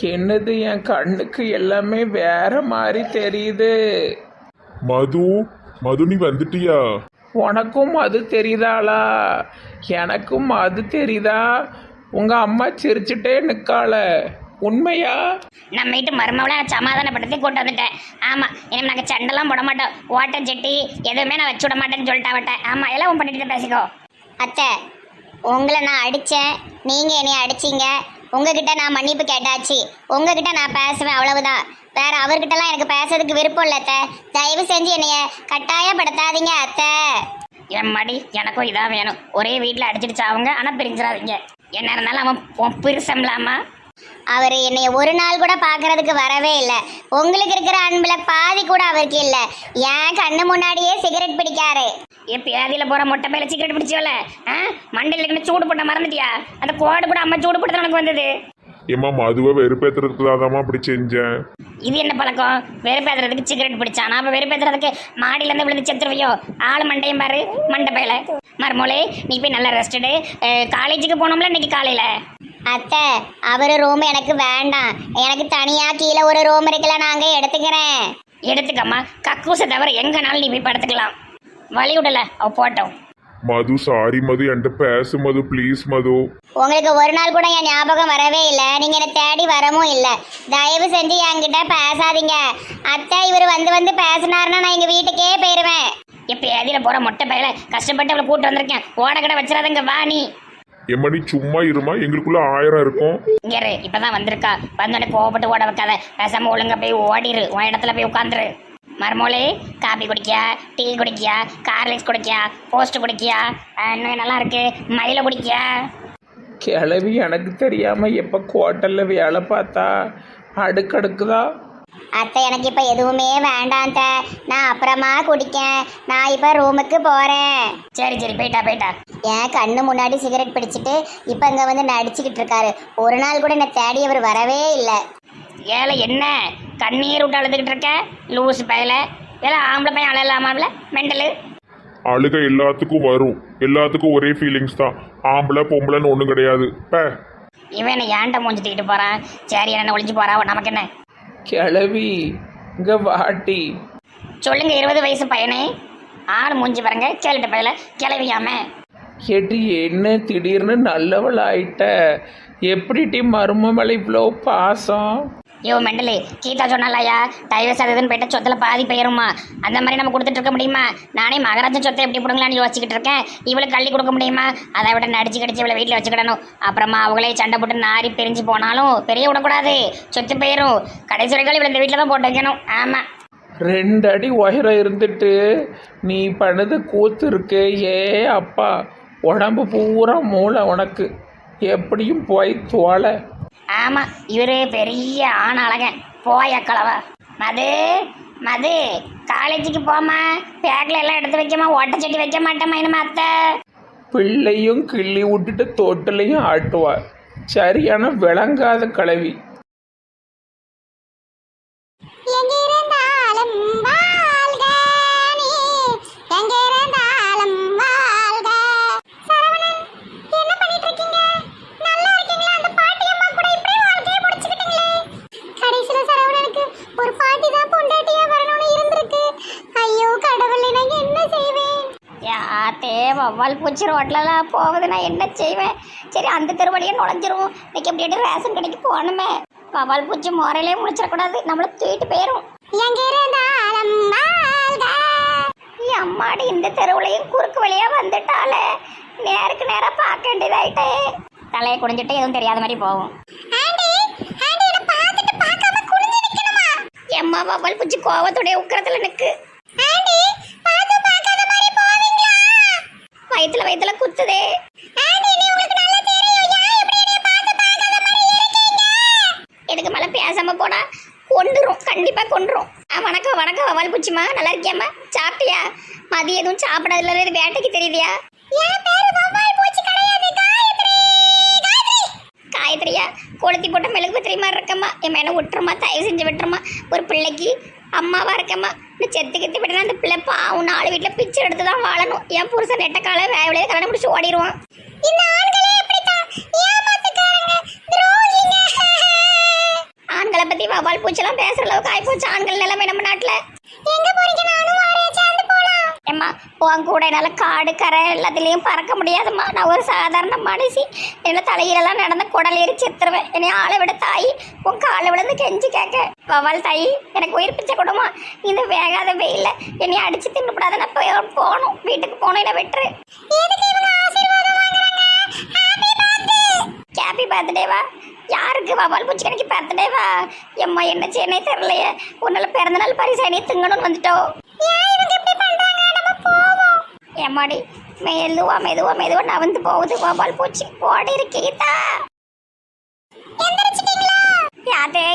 என்னது என் கண்ணுக்கு எல்லாமே வேற மாதிரி தெரியுது. மது மது நீ வந்துட்டியா? உனக்கும் அது தெரியுதாளா? எனக்கும் அது தெரியுதா? உங்க அம்மா சிரிச்சுட்டே நிக்கால உண்மையா? நம்ம வீட்டு மருமவளை நான் சமாதானப்படுத்தி கூட்டு வந்துட்டேன். ஆமா இனிமே நாங்கள் சண்டைலாம் போட மாட்டோம். ஓட்ட செட்டி எதுவுமே நான் வச்சு விட மாட்டேன்னு சொல்லிட்டு அவட்ட. ஆமா எல்லாம் உன் பண்ணிட்டு பேசிக்கோ. அத்தை உங்களை நான் அடித்தேன் நீங்கள் என்னை அடிச்சீங்க. உங்ககிட்ட நான் மன்னிப்பு கேட்டாச்சு. உங்ககிட்ட நான் பேசுவேன் அவ்வளவுதான். வேற அவர்கிட்டலாம் எனக்கு பேசுறதுக்கு விருப்பம் இல்லை அத்தை. தயவு செஞ்சு என்னைய கட்டாயப்படுத்தாதீங்க அத்தை. என் மடி எனக்கும் இதான் வேணும். ஒரே வீட்டில் அடிச்சிடுச்சு அவங்க ஆனால் பிரிஞ்சிடாதீங்க. என்ன இருந்தாலும் அவன் உன் பிரிசம்லாமா அவர் என்னைய ஒரு நாள் கூட பார்க்கறதுக்கு வரவே இல்லை. உங்களுக்கு இருக்கிற அன்பில் பாதி கூட அவருக்கு இல்லை. ஏன் கண்ணு முன்னாடியே சிகரெட் பிடிக்காரு. என் பேதியில் போகிற மொட்டை பையில சிகரெட் பிடிச்சோல ஆ? மண்டையில் இருக்குன்னு சூடு போட்ட மறந்துட்டியா? அந்த கோடு கூட அம்மா சூடு போட்டு உனக்கு வந்தது. ஏம்மா மதுவை வெறுப்பேத்துறதுக்கு தாதாம்மா அப்படி செஞ்சேன். இது என்ன பழக்கம்? வெறுப்பேத்துறதுக்கு சிகரெட் பிடிச்சானா? அப்போ வெறுப்பேத்துறதுக்கு மாடியிலேருந்து விழுந்து செத்துருவையோ? ஆள் மண்டையும் பாரு மண்டை பையில. மறுமொழி நீ போய் நல்லா ரெஸ்டடு காலேஜுக்கு போனோம்ல இன்னைக்கு காலையில்? அத்தை அவர் ரூம் எனக்கு வேண்டாம். எனக்கு தனியாக கீழே ஒரு ரூம் இருக்குல்ல நாங்கள் எடுத்துக்கிறேன். எடுத்துக்கம்மா. கக்கூசை தவிர எங்கனாலும் நீ போய் படுத்துக்கலாம். வழி விடல அவ போட்டோம். மது சாரி மது என்கிட்ட பேசு மது ப்ளீஸ் மது. உங்களுக்கு ஒரு நாள் கூட என் ஞாபகம் வரவே இல்லை. நீங்கள் என்னை தேடி வரவும் இல்லை. தயவு செஞ்சு என்கிட்ட பேசாதீங்க. அத்தை இவர் வந்து வந்து பேசினாருன்னா நான் எங்கள் வீட்டுக்கே போயிடுவேன் இப்போ ஏதியில் போகிற மொட்டை பையில கஷ்டப்பட்டு அவளை கூட்டு வந்திருக்கேன். ஓட கடை வச்சிடாதங்க வா நீ. ஏம்மா நீ சும்மா இருமா? எங்களுக்குள்ள ஆயிரம் இருக்கும். இங்கே இரு இப்பதான் வந்திருக்கா. வந்தோடனே கோவப்பட்டு ஓட வைக்காத. பேசாம ஒழுங்கா போய் ஓடிரு. உன் இடத்துல போய் உட்காந்துரு. மறுமொழி காபி குடிக்கியா? டீ குடிக்கியா? கார்லிக்ஸ் குடிக்கியா? போஸ்ட் குடிக்கியா? இன்னும் நல்லா இருக்கு? மயில குடிக்கியா? கிளவி எனக்கு தெரியாம எப்ப ஹோட்டல்ல வேலை பார்த்தா? அடுக்கடுக்குதா அத்தை எனக்கு இப்போ எதுவுமே வேண்டாம் அத்தை. நான் அப்புறமா குடிக்கேன். நான் இப்போ ரூமுக்கு போகிறேன் சரி சரி போயிட்டா போயிட்டா. என் கண்ணு முன்னாடி சிகரெட் பிடிச்சிட்டு இப்போ இங்கே வந்து நடிச்சுக்கிட்டு இருக்காரு. ஒரு நாள் கூட என்னை தேடி அவர் வரவே இல்லை. ஏழை என்ன? கண்ணீர் விட்டு அழுதுகிட்டு இருக்க? லூஸ் பயல. ஏழை ஆம்பளை பையன் அழலாமாம்ல? மெண்டலு. அழுக எல்லாத்துக்கும் வரும். எல்லாத்துக்கும் ஒரே ஃபீலிங்ஸ் தான். ஆம்பளை பொம்பளைன்னு ஒன்றும் கிடையாது. பே. இவன் என்ன ஏன்ட்ட மூஞ்சிட்டிக்கிட்டு போறான்? சரி என்ன ஒளிஞ்சு போறா? நமக்கு என்ன? கிளவி இங்க வாட்டி சொல்லுங்க இருபது வயசு பையனே. ஆள் மூஞ்சி பாருங்க கேளுட்ட பையல கிளவியாம. கேட்டு என்ன திடீர்னு நல்லவள் ஆயிட்ட எப்படி டி மரும மேல இவ்வளோ பாசம்? யோ மெண்டலு. கீதா சொன்னாலயா டைவர்ஸ் அது இதுன்னு போயிட்டு பாதி போயிருமா? அந்த மாதிரி நம்ம கொடுத்துட்டு இருக்க முடியுமா? நானே மகராஜன் சொத்தை எப்படி பிடுங்கலான்னு யோசிச்சுக்கிட்டு இருக்கேன். இவளுக்கு கள்ளி கொடுக்க முடியுமா? அதை விட நடிச்சு கடிச்சு இவளை வீட்டில் வச்சுக்கிடணும். அப்புறமா அவங்களே சண்டை போட்டு நாரி பிரிஞ்சு போனாலும் பெரிய விடக்கூடாது. சொத்து போயிடும் கடைசி வரைக்கும் இவளை இந்த வீட்டில் தான் போட்டு வைக்கணும். ஆமாம் ரெண்டு அடி உயரம் இருந்துட்டு நீ பண்ணது கூத்து இருக்கு. ஏ அப்பா உடம்பு பூரா மூளை உனக்கு. எப்படியும் போய் தோலை ஆமாம் இவரு பெரிய ஆண் அழகன் போய கலவ மது மது காலேஜுக்கு போமா பேக்கில் எல்லாம் எடுத்து வைக்கமா ஓட்டச்சட்டி வைக்க மாட்டேமா இனிமே அத்தை. பிள்ளையும் கிள்ளி விட்டுட்டு தொட்டிலையும் ஆட்டுவா. சரியான விளங்காத கிளவி பூச்சி ரோட்லலாம் போகுது நான் என்ன செய்வேன்? சரி அந்த தெருவழியே நுழைஞ்சிருவோம். இன்னைக்கு எப்படி ரேஷன் கடைக்கு போகணுமே. வவ்வால் பூச்சி முறையிலே முடிச்சிடக்கூடாது நம்மள தூக்கிட்டு ஏய் அம்மாடி இந்த தெருவுலையும் குறுக்கு வழியா வந்துட்டாலே நேருக்கு நேரா பார்க்க வேண்டியதாயிட்டே. தலையை குடிஞ்சிட்டு எதுவும் தெரியாத மாதிரி போகும். எம்மா வவ்வால் பூச்சி கோவத்துடைய உக்கரத்துல நிக்கு ஆண்டி பார்த்து பார்க்காத மாதிரி போவீங்களா வயித்துல வயித்துல குத்துதே ஆண்டி நீ உங்களுக்கு நல்லா தெரியும் ஏன் இப்படி என்னைய பார்த்து பார்க்காத மாதிரி குத்துதே எனக்கு மேல பேசாம போனா? கொண்டுரும் கண்டிப்பா கொண்டுரும் ஆ வணக்கம் வணக்கம் வவால் பூச்சிமா நல்லா இருக்கியாமா சாப்பிட்டியா? மதியம் எதுவும் சாப்பிடாதுல இது வேட்டைக்கு தெரியுதியா? காயத்ரியா? கொளுத்தி போட்ட மெழுகு பத்திரி மாதிரி இருக்கம்மா. என் மேல விட்டுருமா தயவு செஞ்சு விட்டுருமா ஒரு பிள்ளைக்கு அம்மாவா இருக்கம்மா. இந்த செத்து கத்தி விட்டுனா அந்த பிள்ளை பாவம். நாலு வீட்டில் பிச்சை எடுத்து தான் வாழணும். என் புருஷன் நெட்ட கால வேலையில கல்யாணம் முடிச்சு ஓடிடுவான். இந்த ஆண்களே இப்படித்தான் ஏமாத்துக்காரங்க வவால் பூச்செல்லாம் பேசுற அளவுக்கு ஆயிப்போச்சு ஆண்கள் உன் கூட. என்னால் காடு கரை எல்லாத்துலேயும் பறக்க முடியாதும்மா. நான் ஒரு சாதாரண மனுஷி. என்ன தலையிலலாம் நடந்த குடல் ஏறி செத்துருவேன் என்னை ஆளை விட தாய் உன் காலை விழுந்து கெஞ்சி கேட்க. வவால் தாய் எனக்கு உயிர் பிச்சை கொடுமா இந்த வேகாத வெயில என்னை அடிச்சு தின்னுப்படாத நான் போய் போகணும். வீட்டுக்கு போகணும் என்னை விட்டுரு. ஹாப்பி பர்த்டே பர்த்டேவா யாருக்கு வவால் பூச்சி கணக்கு பர்த்டேவா எம்மா என்ன செய்யனே தெரிலையே உன்னால பிறந்த நாள் பரிசு என்னைய திங்கணும்னு வந்துட்டோம் ஏன் இவங்க இப்படி பண்றாங்க நம்ம போவோம் எம்மாடி மெதுவா மெதுவா மெதுவா நவந்து போகுது. கோபால் பூச்சி ஓடி இருக்கீதா எந்திரிச்சிட்டீங்களா?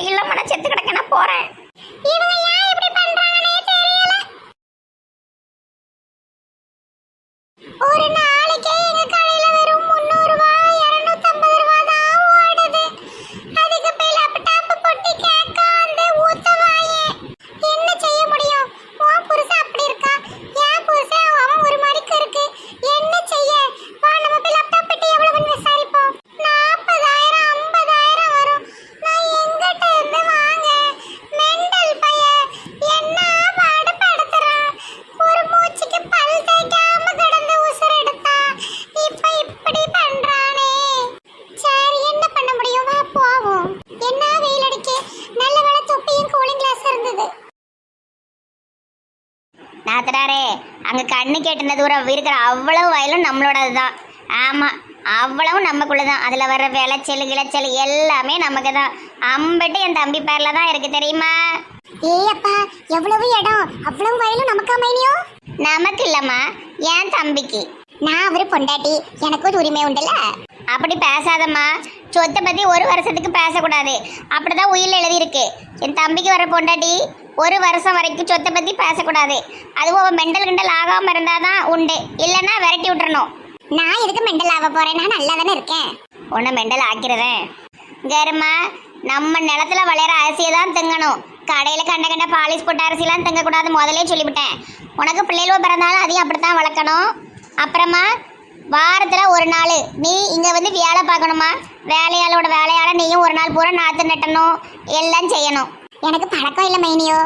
இல்லம்மா நான் செத்து கிடக்க நான் போறேன் இவங்க ஏன் இப்படி பண்றாங்கன்னே தெரியல ஒரு நாளைக்கே எங்க கடையில வெறும் முந்நூறு ரூபாய் இருநூத்தம்பது ரூபாய் தான் ஓடுது அதுக்கு போய் லேப்டாப் பொட்டி கேட்க வந்து ஊத்துவாயே என்ன செய்ய முடியும் உன் புருஷன் அப்படி இருக்கா என் புருஷன் அவன் ஒரு மாதிரிக்கு இருக்கு என்ன செய்ய வா நம்ம போய் லேப்டாப் பெட்டி எவ்வளவுன்னு விசாரிப்போம் நாற்பதாயிரம் ஐம்பதாயிரம் வரும் நான் எங்கிட்ட இருந்து வாங்க மெண்டல் பைய என்ன பாடு படுத்துறான் ஒரு மூச்சுக்கு பல் தேய்க்காம கிடந்து உசுர் எடுத்தா இப்ப இப்படி பண்றானே சரி என்ன பண்ண முடியும் வா போவோம் என்ன வெயில் அடிக்க நல்ல வேளை தொப்பியும் கூலிங் கிளாஸ் இருந்தது நாத்தனாரே அங்க கண்ணு கேட்டுன தூரம் இருக்கிற அவ்வளவு வயலும் நம்மளோடது தான் ஆமா அவ்வளவு நமக்குள்ள தான் அதுல வர்ற விளைச்சல் கிளைச்சல் எல்லாமே நமக்கு தான் அம்பட்டு என் தம்பி பேர்ல தான் இருக்கு தெரியுமா? ஏய் அப்பா எவ்வளவு இடம்? அவ்வளவு வயலும் நமக்கு அமைனியோ நமக்கு இல்லம்மா என் தம்பிக்கு. நான் அவரு பொண்டாட்டி. எனக்கு ஒரு உரிமை உண்டுல்ல அப்படி பேசாதம்மா. சொத்தை பத்தி ஒரு வருஷத்துக்கு பேசக்கூடாது. அப்படிதான் உயிரில் எழுதியிருக்கு. என் தம்பிக்கு வர பொண்டாட்டி ஒரு வருஷம் வரைக்கும் சொத்தை பத்தி பேசக்கூடாது. அதுவும் அவன் மெண்டல் கிண்டல் ஆகாம இருந்தாதான் உண்டு. இல்லைன்னா விரட்டி விட்டுறணும். நான் எதுக்கு மெண்டல் ஆக போறேன்? நான் நல்லா தானே இருக்கேன். உன்னை மெண்டல் ஆக்கிறதேன் கருமா நம்ம நிலத்துல விளையிற அரிசியை தான் திங்கணும். கடையில் கண்ட கண்ட பாலிஷ் போட்ட அரிசிலாம் திங்கக்கூடாது. முதலே சொல்லிவிட்டேன். உனக்கு பிள்ளைகளும் பிறந்தாலும் அதையும் அப்படித்தான் வளர்க்கணும். அப்புறமா வாரத்தில் ஒரு நாள் நீ இங்கே வந்து வேலை பார்க்கணுமா? வேலையாளோட வேலையால நீயும் ஒரு நாள் பூரா நாற்று நட்டணும். எல்லாம் செய்யணும். எனக்கு பழக்கம் இல்லை மைனியோ.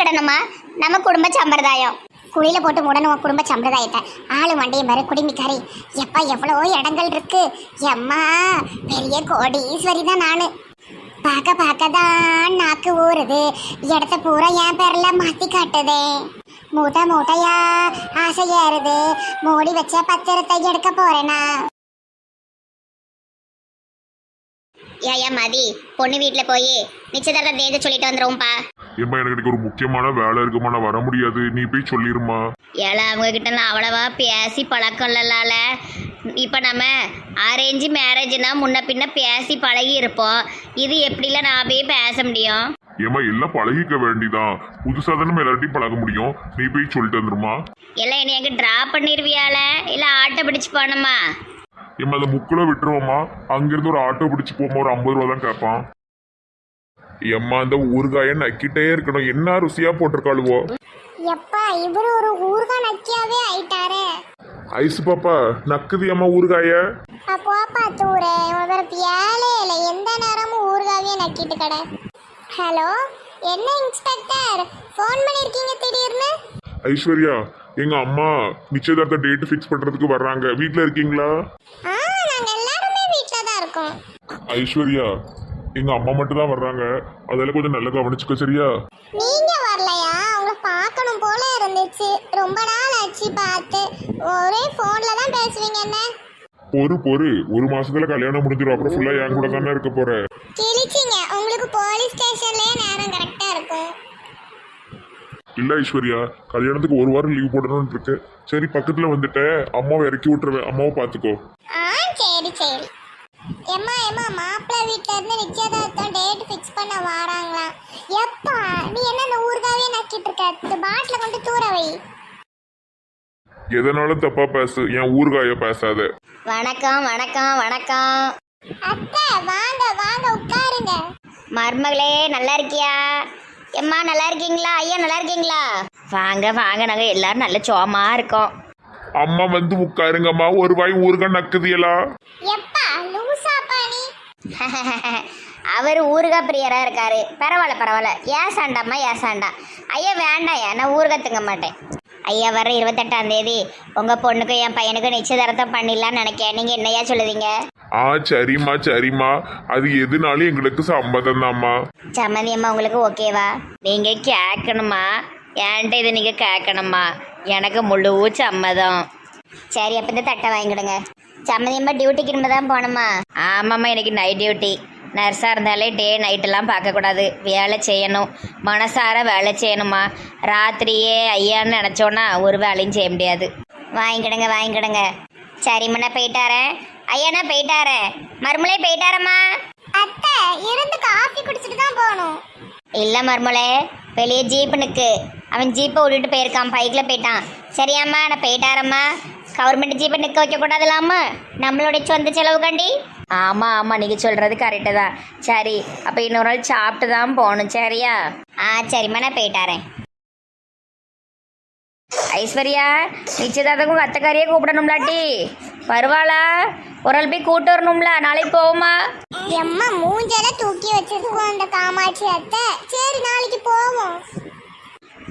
கிடணுமா? நம்ம குடும்ப சம்பிரதாயம். குழியில போட்டு மூடணும் குடும்ப சம்பிரதாயத்தை. ஆளு மண்டையை பாரு குடிமிக்காரி. எப்பா எவ்வளோ இடங்கள் இருக்கு. எம்மா பெரிய கோடீஸ்வரி தான் நானு. பார்க்க பார்க்க தான் நாக்கு ஊறுது. இடத்த பூரா என் பேர்ல மாத்தி காட்டுதே. மூட்டை மூட்டையா ஆசை ஏறுது. மூடி வச்ச பத்திரத்தை எடுக்க போறேனா? ஏயா மதி பொண்ணு வீட்டில் போய் நிச்சயதார்த்தம் தேதி சொல்லிட்டு வந்துருவோம்ப்பா. ஏம்மா எனக்கு இன்னைக்கு ஒரு முக்கியமான வேலை இருக்குமா? நான் வர முடியாது. நீ போய் சொல்லிருமா. ஏழை அவங்க கிட்டலாம் அவ்வளவா பேசி பழக்கம் இல்லலால இப்போ நம்ம அரேஞ்சு மேரேஜ்னா முன்ன பின்ன பேசி பழகி இருப்போம் இது எப்படிலாம் நான் போய் பேச முடியும்? ஏம்மா எல்லாம் பழகிக்க வேண்டிதான் புதுசா தானே எல்லார்ட்டையும் பழக முடியும். நீ போய் சொல்லிட்டு வந்துருமா. எல்லாம் என்னை எங்கே ட்ராப் பண்ணிடுவியால இல்லை ஆட்டோ பிடிச்சு போகணுமா? ஏம்மா அந்த முக்கில் விட்டுருவோம்மா. அங்கிருந்து ஒரு ஆட்டோ பிடிச்சி போமா ஒரு ஐம்பது ரூபா தான் கேட்பான். ஏம்மா அந்த ஊறுகாயை நக்கிட்டே இருக்கணும். என்ன ருசியா போட்டிருக்காளுவோ. எப்பா இவரு ஒரு ஊர்தான் நக்கியாவே ஆயிட்டாரே. ஐஸ் பாப்பா நக்குது ஏம்மா ஊறுகாய? அப்போப்பா தூரே. இவருக்கு ஏழை இல்லை. எந்த நேரமும் ஊர்காவே நக்கிட்டு கடை. ஹலோ என்ன இன்ஸ்பெக்டர்? ஃபோன் பண்ணியிருக்கீங்க திடீர்னு? ஐஸ்வர்யா எங்க அம்மா நிச்சயதார்த்த டேட் ஃபிக்ஸ் பண்றதுக்கு வர்றாங்க. வீட்ல இருக்கீங்களா? ஆ நாங்க எல்லாருமே வீட்டில் தான் இருக்கோம். ஐஸ்வர்யா எங்க அம்மா மட்டும் தான் வர்றாங்க. அதெல்லாம் கொஞ்சம் நல்லா கவனிச்சுக்க சரியா? நீங்க வரலையா? உங்களை பார்க்கணும் போல இருந்துச்சு. ரொம்ப நாள் ஆச்சு பார்த்து. ஒரே ஃபோன்ல தான் பேசுவீங்க என்ன? பொறு பொறு. ஒரு மாசத்துல கல்யாணம் முடிஞ்சிடும். அப்புறம் ஃபுல்லா என் கூட தானே இருக்க போற. கிழிச்சிங்க. உங்களுக்கு போலீஸ் ஸ்டேஷன்லயே நேரம் கரெக்டா இருக்கும். இல்ல ஐஸ்வர்யா கல்யாணத்துக்கு ஒரு வாரம் லீவ் போடணும்னு இருக்கு. சரி பக்கத்துல வந்துட்டேன் அம்மாவை இறக்கி விட்டுருவேன். அம்மாவை பாத்துக்கோ ஆ சரி சரி. எம்மா எம்மா மாப்பிள்ளை வீட்ல இருந்து நிச்சயதார்த்தம் டேட் ஃபிக்ஸ் பண்ண வாராங்களாம். எப்பா நீ என்ன இந்த ஊர்காவே நக்கிட்டு இருக்க? பாட்டில கொண்டு தூர வை. எதனாலும் தப்பா பேசு. என் ஊர்காய பேசாத. வணக்கம் வணக்கம் வணக்கம். அத்தை வாங்க வாங்க உட்காருங்க. மருமகளே நல்லா இருக்கியா? எம்மா நல்லா இருக்கீங்களா? ஐயா நல்லா இருக்கீங்களா? வாங்க வாங்க. நாங்கள் எல்லாரும் நல்ல சோமா இருக்கோம். அம்மா வந்து உட்காருங்கம்மா. ஒரு வாய் ஊறுகாய் நக்குதியலா? எப்பா லூசா பாணி அவர் ஊறுகாய் பிரியரா இருக்காரு. பரவாயில்ல பரவாயில்ல. ஏசாண்டாம்மா ஏசாண்டா ஐயா வேண்டாம் நான் திங்க மாட்டேன். ஐயா வர இருபத்தெட்டாம் தேதி உங்க பொண்ணுக்கும் என் பையனுக்கும் நிச்சயதார்த்தம் பண்ணிடலாம்னு நினைக்கேன். நீங்க என்னையா சொல்லுவீங்க ஆ சரிம்மா சரிம்மா. அது எதுனாலும் எங்களுக்கு சம்மதம் தாம்மா. சம்மதி அம்மா உங்களுக்கு ஓகேவா நீங்க கேட்கணுமா ஏன்ட்ட இதை நீங்க கேட்கணுமா எனக்கு முழு சம்மதம். சரி அப்ப இந்த தட்டை வாங்கிடுங்க. சம்மதி அம்மா டியூட்டிக்கு இனிமே தான் போகணுமா? ஆமாம்மா இன்னைக்கு நைட் டியூட்டி நர்ஸாக இருந்தாலே டே நைட்டெல்லாம் பார்க்கக்கூடாது. வேலை செய்யணும். மனசார வேலை செய்யணுமா? ராத்திரியே ஐயான்னு நினச்சோன்னா ஒரு வேலையும் செய்ய முடியாது. வாங்கிக்கிடுங்க வாங்கிக்கிடுங்க சரிம்மா நான் போயிட்டாரேன் ஐயா நான் போயிட்டாரேன் மறுமலை போயிட்டாரம்மா. அத்தை இருந்து காஃபி குடிச்சிட்டு தான் போகணும். இல்ல மர்மலே வெளியே ஜீப் நிற்கு அவன் ஜீப்பை விட்டுட்டு போயிருக்கான் பைக்கில் போயிட்டான். சரியாம்மா நான் போயிட்டாரம்மா. கவர்மெண்ட் ஜீப்பை நிற்க வைக்கக்கூடாதுலாமா நம்மளுடைய சொந்த செலவு கண்டி ஆமாம் ஆமாம் நீங்கள் சொல்கிறது கரெக்டு தான். சரி அப்போ இன்னொரு நாள் சாப்பிட்டு தான் போகணும் சரியா? ஆ சரிம்மா நான் போயிட்டாரேன். ஐஸ்வர்யா நிச்சயதார்த்தக்கும் கத்தக்காரியே கூப்பிடணும்லாட்டி வருவாளா? ஒரு ஆள் போய் கூட்டு வரணும்ல நாளைக்கு போவோமா? எம்மா மூஞ்சல தூக்கி வச்சிருக்கோம் அந்த காமாட்சி அத்தை. சரி நாளைக்கு போவோம்.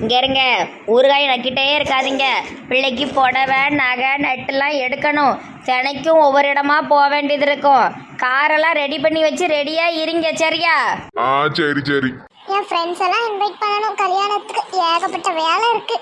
இங்க இருங்க. ஊறுகாய் நக்கிட்டே இருக்காதீங்க. பிள்ளைக்கு புடவை நகை நட்டுலாம் எடுக்கணும். தினைக்கும் ஒவ்வொரு இடமா போக வேண்டியது இருக்கும். காரெல்லாம் ரெடி பண்ணி வச்சு ரெடியா இருங்க சரியா? ஆ சரி சரி. என் ஃப்ரெண்ட்ஸ் எல்லாம் இன்வைட் பண்ணணும். கல்யாணத்துக்கு ஏகப்பட்ட வேலை இருக்கு.